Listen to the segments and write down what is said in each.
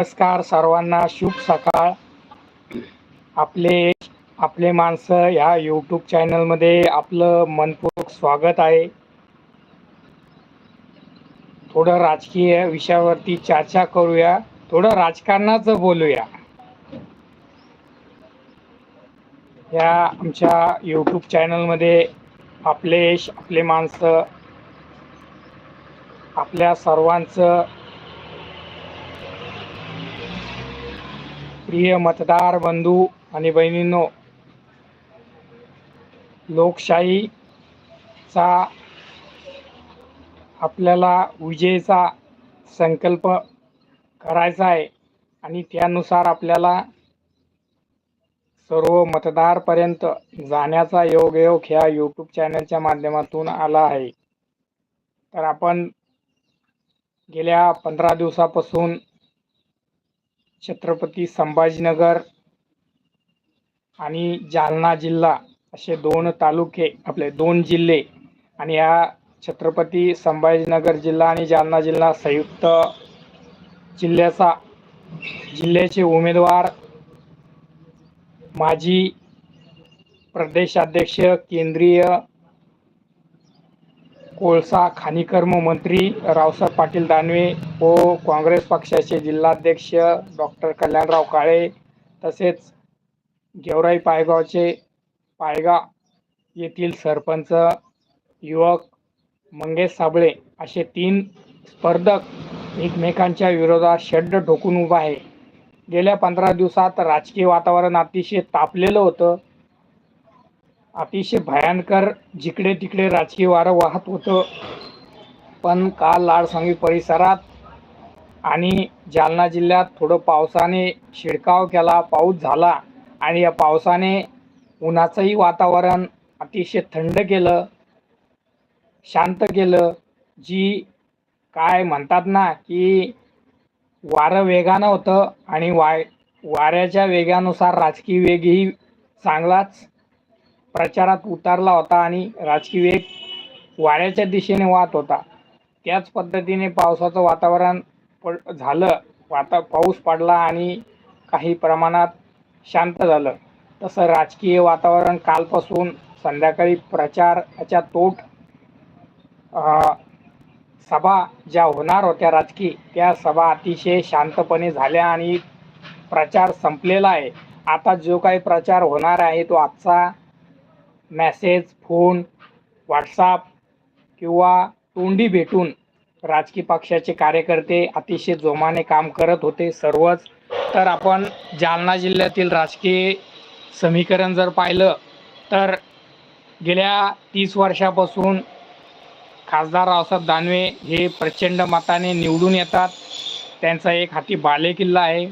नमस्कार सर्वांना शुभ सकाळ. आपले आपले माणसं ह्या यूट्यूब चॅनलमध्ये आपलं मनपूर्वक स्वागत आहे. थोडं राजकीय विषयावरती चर्चा करूया. थोडं राजकारणाचं बोलूया. या आमच्या यूट्यूब चॅनलमध्ये आपले आपले माणसं आपल्या सर्वांचं प्रिय मतदार बंधू आणि बहिणींनो लोकशाहीचा आपल्याला विजयचा संकल्प करायचा आहे आणि त्यानुसार आपल्याला सर्व मतदारपर्यंत जाण्याचा योगयोग ह्या यूट्यूब चॅनलच्या माध्यमातून आला आहे. तर आपण गेल्या पंधरा दिवसापासून छत्रपती संभाजीनगर आणि जालना जिल्हा असे दोन तालुके आपले दोन जिल्हे आणि या छत्रपती संभाजीनगर जिल्हा आणि जालना जिल्हा संयुक्त जिल्ह्याचा जिल्ह्याचे उमेदवार माजी प्रदेशाध्यक्ष केंद्रीय कोळसा खानिकर्म मंत्री रावसाहेब पाटील दानवे व काँग्रेस पक्षाचे जिल्हाध्यक्ष डॉक्टर कल्याणराव काळे तसेच गेवराई पायगावचे पायगाव येथील सरपंच युवक मंगेश साबळे असे तीन स्पर्धक एकमेकांच्या विरोधात षड्ड ठोकून उभा आहे गेल्या पंधरा दिवसात राजकीय वातावरण अतिशय तापलेलं होतं. अतिशय भयंकर जिकडे तिकडे राजकीय वारं वाहत होतं. पण काल लाडसांगी परिसरात आणि जालना जिल्ह्यात थोडं पावसाने शिडकाव केला पाऊस झाला आणि या पावसाने उन्हाचंही वातावरण अतिशय थंड केलं शांत केलं जी काय म्हणतात ना की वारं वेगानं होतं आणि वाय वाऱ्याच्या वेगानुसार राजकीय वेगही चांगलाच प्रचारात उतरला होता आणि राजकीय वेग वाऱ्याच्या दिशेने वाहत होता. त्याच पद्धतीने पावसाचं वातावरण पड झालं. वाता पाऊस पडला आणि काही प्रमाणात शांत झालं. तसं राजकीय वातावरण कालपासून संध्याकाळी प्रचाराच्या तोट सभा ज्या होणार होत्या राजकीय त्या सभा अतिशय शांतपणे झाल्या आणि प्रचार संपलेला आहे. आता जो काही प्रचार होणार आहे तो आजचा मॅसेज फोन व्हॉट्सअप किंवा तोंडी भेटून राजकीय पक्षाचे कार्यकर्ते अतिशय जोमाने काम करत होते सर्वच. तर आपण जालना जिल्ह्यातील राजकीय समीकरण जर पाहिलं तर गेल्या तीस वर्षापासून खासदार रावसाहेब दानवे हे प्रचंड मताने निवडून येतात. त्यांचा एक हाती बालेकिल्ला आहे.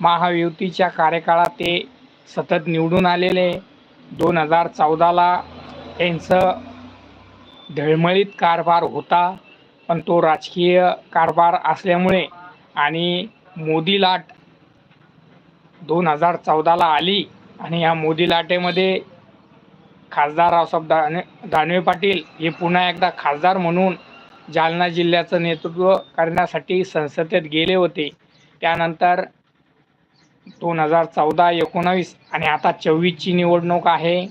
महायुतीच्या कार्यकाळात ते सतत निवडून आलेले. दोन हजार चौदाला त्यांचं ढळमळीत कारभार होता पण तो राजकीय कारभार असल्यामुळे आणि मोदी लाट दोन हजार चौदाला आली आणि या मोदी लाटेमध्ये खासदार रावसाहेब दानवे दानवे पाटील हे पुन्हा एकदा खासदार म्हणून जालना जिल्ह्याचं नेतृत्व करण्यासाठी संसदेत गेले होते. त्यानंतर दोन हजार चौदा एकोणावीस आणि आता चोवीसची निवडणूक आहे.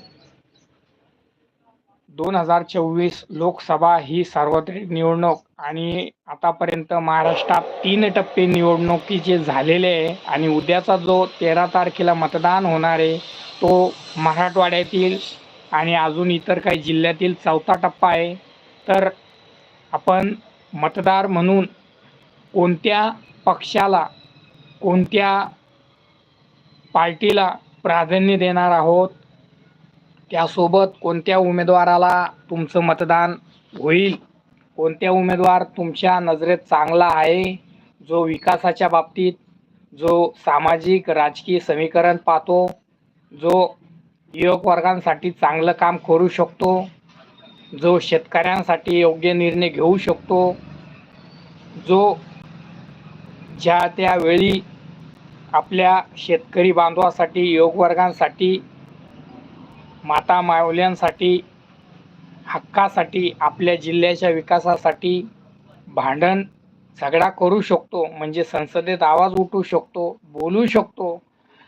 दोन हजार चोवीस लोकसभा ही सार्वत्रिक निवडणूक आणि आतापर्यंत महाराष्ट्रात तीन टप्पे निवडणुकीचे झालेले आहे आणि उद्याचा जो तेरा तारखेला मतदान होणार आहे तो मराठवाड्यातील आणि अजून इतर काही जिल्ह्यातील चौथा टप्पा आहे. तर आपण मतदार म्हणून कोणत्या पक्षाला कोणत्या पार्टीला प्राधान्य देणार आहोत. त्यासोबत कोणत्या उमेदवाराला तुमचं मतदान होईल? कोणत्या उमेदवार तुमच्या नजरेत चांगला आहे? जो विकासाच्या बाबतीत जो सामाजिक राजकीय समीकरण पाहतो जो युवक वर्गांसाठी चांगलं काम करू शकतो जो शेतकऱ्यांसाठी योग्य निर्णय घेऊ शकतो जो ज्या त्यावेळी आपल्या शेतकरी बांधवासाठी योगवर्गांसाठी माता मावल्यांसाठी हक्कासाठी आपल्या जिल्ह्याच्या विकासासाठी भांडण झगडा करू शकतो म्हणजे संसदेत आवाज उठू शकतो बोलू शकतो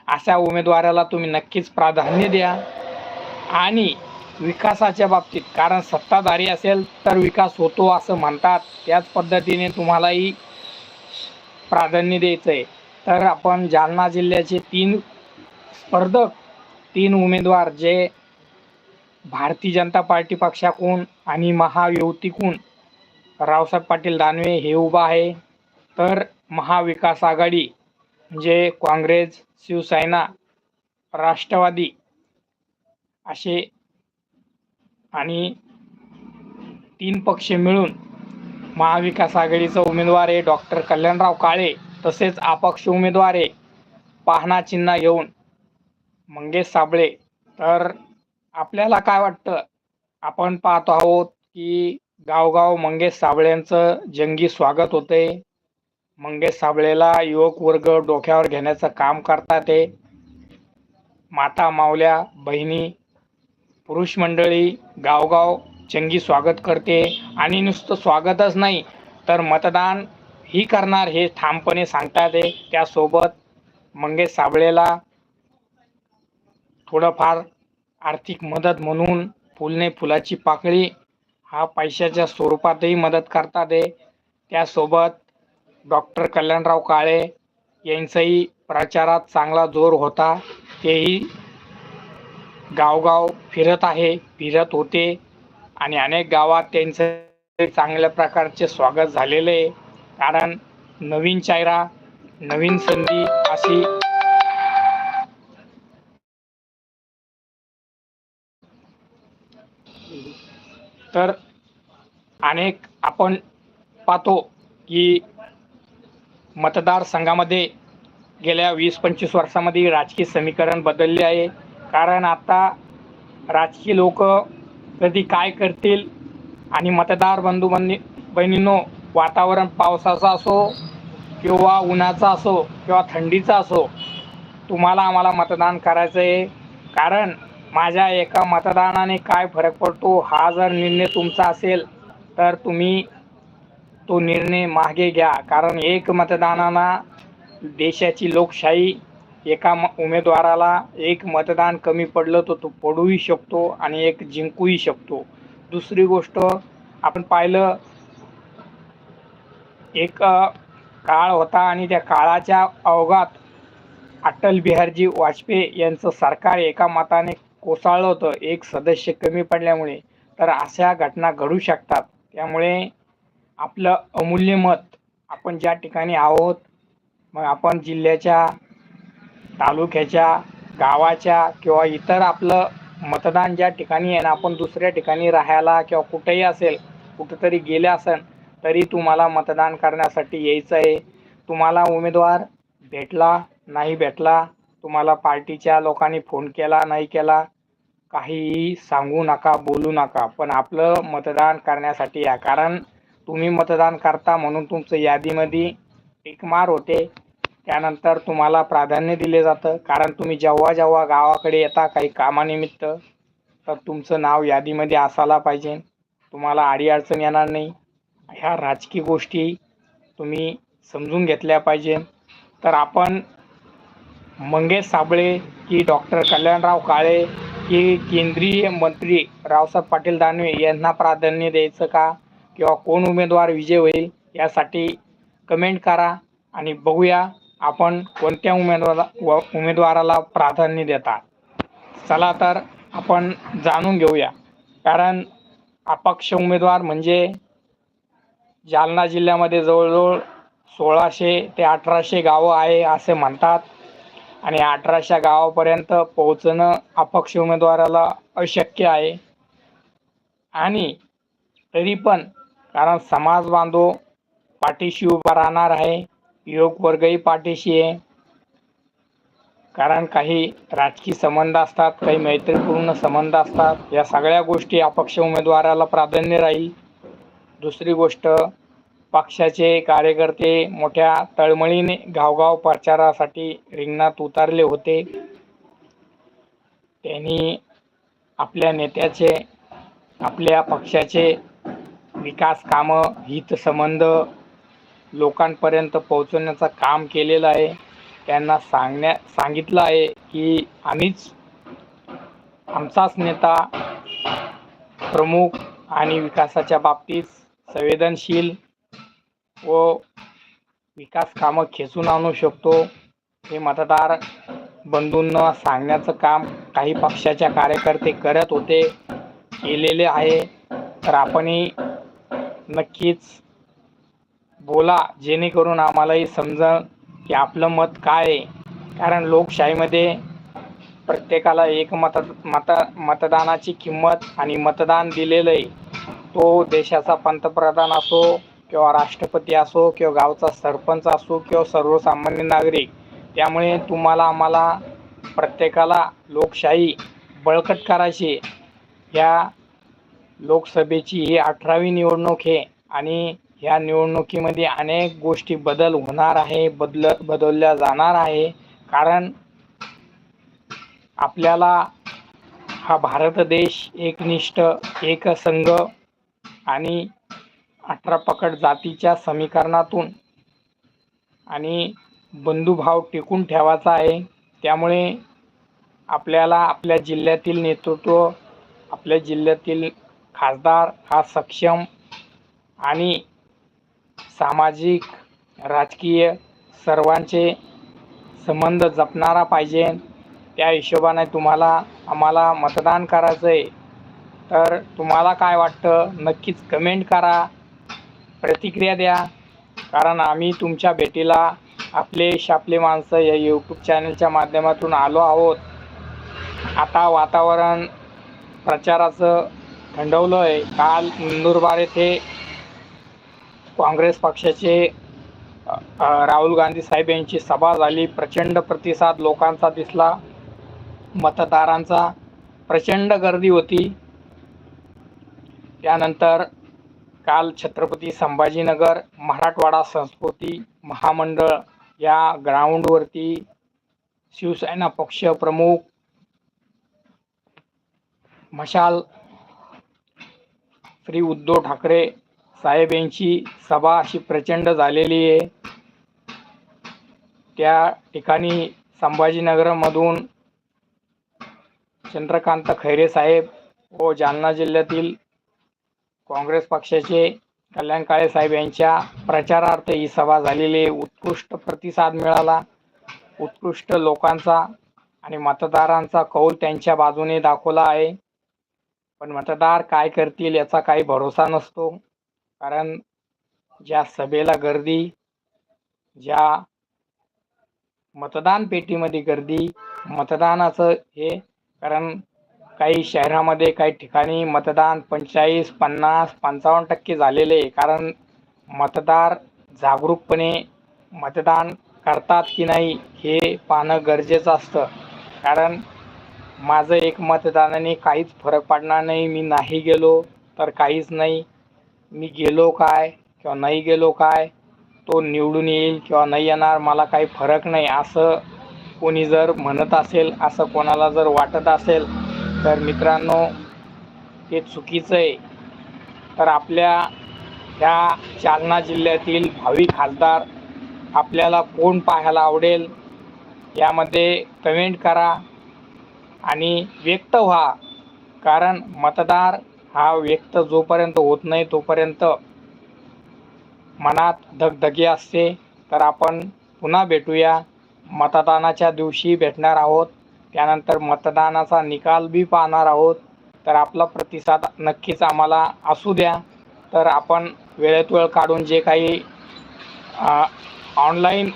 अशा उमेदवाराला तुम्ही नक्कीच प्राधान्य द्या. आणि विकासाच्या बाबतीत कारण सत्ताधारी असेल तर विकास होतो असं म्हणतात. त्याच पद्धतीने तुम्हालाही प्राधान्य द्यायचं आहे तर आपण जालना जिल्ह्याचे तीन स्पर्धक तीन उमेदवार जे भारतीय जनता पार्टी पक्षाकडून आणि महायुतीकडून रावसाहेब पाटील दानवे हे उभा आहे. तर महाविकास आघाडी म्हणजे काँग्रेस शिवसेना राष्ट्रवादी असे आणि तीन पक्ष मिळून महाविकास आघाडीचा उमेदवार आहे डॉक्टर कल्याणराव काळे. तसेच अपक्ष उमेदवारे पाहणा चिन्ह घेऊन मंगेश साबळे. तर आपल्याला काय वाटतं? आपण पाहतो आहोत की गावगाव मंगेश साबळेंचं जंगी स्वागत होते मंगेश साबळेला युवक वर्ग डोक्यावर घेण्याचं काम करतात ते माता मावल्या बहिणी पुरुष मंडळी गावगाव जंगी स्वागत करते. आणि नुसतं स्वागतच नाही तर मतदान ही करणार हे ठामपणे सांगतात त्यासोबत मंगेश साबळेला थोडंफार आर्थिक मदत म्हणून फुलने फुलाची पाकळी हा पैशाच्या स्वरूपातही मदत करतात आहे त्यासोबत डॉक्टर कल्याणराव काळे यांचाही प्रचारात चांगला जोर होता. तेही गावगाव फिरत आहे फिरत होते आणि अनेक गावात त्यांचं चांगल्या प्रकारचे स्वागत झालेले आहे. कारण नवीन चेहरा नवीन संधी अशी तर अनेक आपण पाहतो की मतदारसंघामध्ये गेल्या वीस पंचवीस वर्षामध्ये राजकीय समीकरण बदलले आहे. कारण आता राजकीय लोक कधी काय करतील आणि मतदार बंधू बनी बहिणींनो वातावरण पावसाचा असो किंवा उन्हाचा असो किंवा थंडीचा असो तुम्हाला आम्हाला मतदान करायचं आहे. कारण माझ्या एका मतदानाने काय फरक पडतो हा जर निर्णय तुमचा असेल तर तुम्ही तो निर्णय मागे घ्या. कारण एक मतदानाला देशाची लोकशाही एका म उमेदवाराला एक मतदान कमी पडलं तर तो पडूही शकतो आणि एक जिंकूही शकतो. दुसरी गोष्ट आपण पाहिलं एक काळ होता आणि त्या काळाच्या अवघात अटल बिहारजी वाजपेयी यांचं सरकार एका मताने कोसळलं होतं. एक सदस्य कमी पडल्यामुळे. तर अशा घटना घडू शकतात. त्यामुळे आपलं अमूल्य मत आपण ज्या ठिकाणी आहोत मग आपण जिल्ह्याच्या तालुक्याच्या गावाच्या किंवा इतर आपलं मतदान ज्या ठिकाणी आहे ना आपण दुसऱ्या ठिकाणी राहायला किंवा कुठेही असेल कुठंतरी गेले असेल तरी तुम्हाला मतदान करण्यासाठी यायचं आहे. तुम्हाला उमेदवार भेटला नाही भेटला तुम्हाला पार्टीच्या लोकांनी फोन केला नाही केला काहीही सांगू नका बोलू नका. पण आपलं मतदान करण्यासाठी या. कारण तुम्ही मतदान करता म्हणून तुमचं यादीमध्ये टिकमार होते. त्यानंतर तुम्हाला प्राधान्य दिले जातं. कारण तुम्ही जेव्हा जेव्हा गावाकडे येता काही कामानिमित्त तर तुमचं नाव यादीमध्ये असायला पाहिजे. तुम्हाला अडीअडचण येणार नाही. ह्या राजकीय गोष्टी तुम्ही समजून घेतल्या पाहिजे. तर आपण मंगेश साबळे की डॉक्टर कल्याणराव काळे की केंद्रीय मंत्री रावसाहेब पाटील दानवे यांना प्राधान्य द्यायचं का? किंवा कोण उमेदवार विजय होईल यासाठी कमेंट करा आणि बघूया आपण कोणत्या उमेदवारा व उमेदवाराला प्राधान्य देतात चला तर आपण जाणून घेऊया. कारण अपक्ष उमेदवार म्हणजे जालना जिल्ह्यामध्ये जवळजवळ सोळाशे ते अठराशे गावं आहे असे म्हणतात. आणि अठराशे गावापर्यंत पोहोचणं अपक्ष उमेदवाराला अशक्य आहे. आणि तरी पण कारण समाज बांधव पाठीशी उभा राहणार आहे. युवक वर्गही पाठीशी आहे. कारण काही राजकीय संबंध असतात काही मैत्रीपूर्ण संबंध असतात. या सगळ्या गोष्टी अपक्ष उमेदवाराला प्राधान्य राहील. दुसरी गोष्ट पक्षाचे कार्यकर्ते मोठ्या तळमळीने गावगाव प्रचारासाठी रिंगणात उतरले होते. त्यांनी आपल्या नेत्याचे आपल्या पक्षाचे विकास कामं हितसंबंध लोकांपर्यंत पोहोचवण्याचं काम केलेलं आहे. त्यांना सांगण्या सांगितलं आहे की आम्हीच आमचाच नेता प्रमुख आणि विकासाच्या बाबतीत संवेदनशील व विकास कामं खेचून आणू शकतो. हे मतदार बंधूंना सांगण्याचं काम काही पक्षाच्या कार्यकर्ते करत होते केलेले आहे. तर आपणही नक्कीच बोला जेणेकरून आम्हालाही समजा की आपलं मत काय आहे. कारण लोकशाहीमध्ये प्रत्येकाला एक मत मत मतदानाची किंमत आणि मतदान दिलेलं आहे. तो देशाचा पंतप्रधान असो किंवा राष्ट्रपती असो किंवा गावचा सरपंच असो किंवा सर्वसामान्य नागरिक त्यामुळे तुम्हाला आम्हाला प्रत्येकाला लोकशाही बळकट करायची या लोकसभेची ही अठरावी निवडणूक आहे आणि या निवडणुकीमध्ये अनेक गोष्टी बदल होणार आहे बदल बदलल्या जाणार आहे. कारण आपल्याला हा भारत देश एकनिष्ठ एकसंघ आणि अठरा पकड जातीच्या समीकरणातून आणि बंधुभाव टिकून ठेवायचा आहे. त्यामुळे आपल्याला आपल्या जिल्ह्यातील नेतृत्व आपल्या जिल्ह्यातील खासदार हा सक्षम आणि सामाजिक राजकीय सर्वांचे संबंध जपणारा पाहिजे. त्या हिशोबाने तुम्हाला आम्हाला मतदान करायचं आहे तर तुम्हाला काय वाटतं? नक्कीच कमेंट करा. प्रतिक्रिया द्या. कारण आम्ही तुमच्या भेटीला आपले शापले माणसं या यूट्यूब चॅनलच्या माध्यमातून आलो आहोत. आता वातावरण प्रचाराचं थंडवलं आहे काल नंदुरबार येथे काँग्रेस पक्षाचे राहुल गांधी साहेब यांची सभा झाली. प्रचंड प्रतिसाद लोकांचा दिसला. मतदारांचा प्रचंड गर्दी होती. त्यानंतर काल छत्रपती संभाजीनगर मराठवाडा संस्कृती महामंडळ या ग्राउंडवरती शिवसेना पक्ष प्रमुख मशाल श्री उद्धव ठाकरे साहेब यांची सभा अशी प्रचंड झालेली आहे. त्या ठिकाणी संभाजीनगरमधून चंद्रकांत खैरे साहेब व जालना जिल्ह्यातील काँग्रेस पक्षाचे कल्याण काळे साहेब यांच्या प्रचारार्थ ही सभा झालेली आहे. उत्कृष्ट प्रतिसाद मिळाला. उत्कृष्ट लोकांचा आणि मतदारांचा कौल त्यांच्या बाजूने दाखवला आहे. पण मतदार काय करतील याचा काही भरोसा नसतो. कारण ज्या सभेला गर्दी ज्या मतदान पेटीमध्ये गर्दी मतदानाचं हे कारण काही शहरामध्ये काही ठिकाणी मतदान पंचेचाळीस पन्नास पंचावन्न टक्के झालेले आहे. कारण मतदार जागरूकपणे मतदान करतात की नाही हे पाहणं गरजेचं असतं. कारण माझं एक मतदानाने काहीच फरक पडणार नाही. मी नाही गेलो तर काहीच नाही. मी गेलो काय किंवा नाही गेलो काय तो निवडून येईल किंवा नाही येणार मला काही फरक नाही. असं कोणी जर म्हणत असेल असं कोणाला जर वाटत असेल तर मित्रांनो ते चुकीचं आहे. तर आपल्या ह्या जालना जिल्ह्यातील भावी खासदार आपल्याला कोण पाहायला आवडेल यामध्ये कमेंट करा आणि व्यक्त व्हा. कारण मतदार हा व्यक्त जोपर्यंत होत नाही तोपर्यंत मनात धगधगी असते. तर आपण पुन्हा भेटूया. मतदानाच्या दिवशी भेटणार आहोत. त्यानंतर मतदानाचा निकाल बी पाहणार आहोत. तर आपला प्रतिसाद नक्कीच आम्हाला असू द्या. तर आपण वेळेत वेळ काढून जे काही ऑनलाईन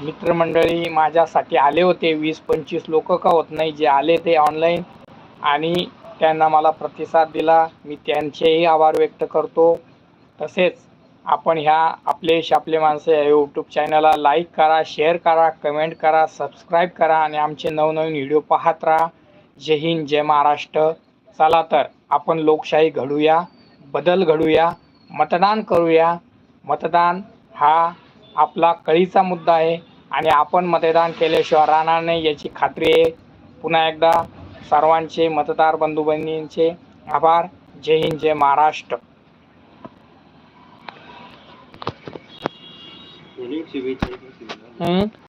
मित्रमंडळी माझ्यासाठी आले होते वीस पंचवीस लोक का होत नाही जे आले ते ऑनलाईन आणि त्यांना मला प्रतिसाद दिला. मी त्यांचेही आभार व्यक्त करतो. तसेच आपण ह्या आपले शापले माणसं या यूट्यूब चॅनलला लाईक करा शेअर करा कमेंट करा सबस्क्राईब करा आणि आमचे नवनवीन व्हिडिओ पाहत राहा. जय हिंद जय महाराष्ट्र. चला तर आपण लोकशाही घडूया बदल घडूया मतदान करूया. मतदान हा आपला कळीचा मुद्दा आहे आणि आपण मतदान केल्याशिवाय राहणार नाही याची खात्री आहे. पुन्हा एकदा सर्वांचे मतदार बंधू भगिनींचे आभार. जय हिंद जय महाराष्ट्र. हं?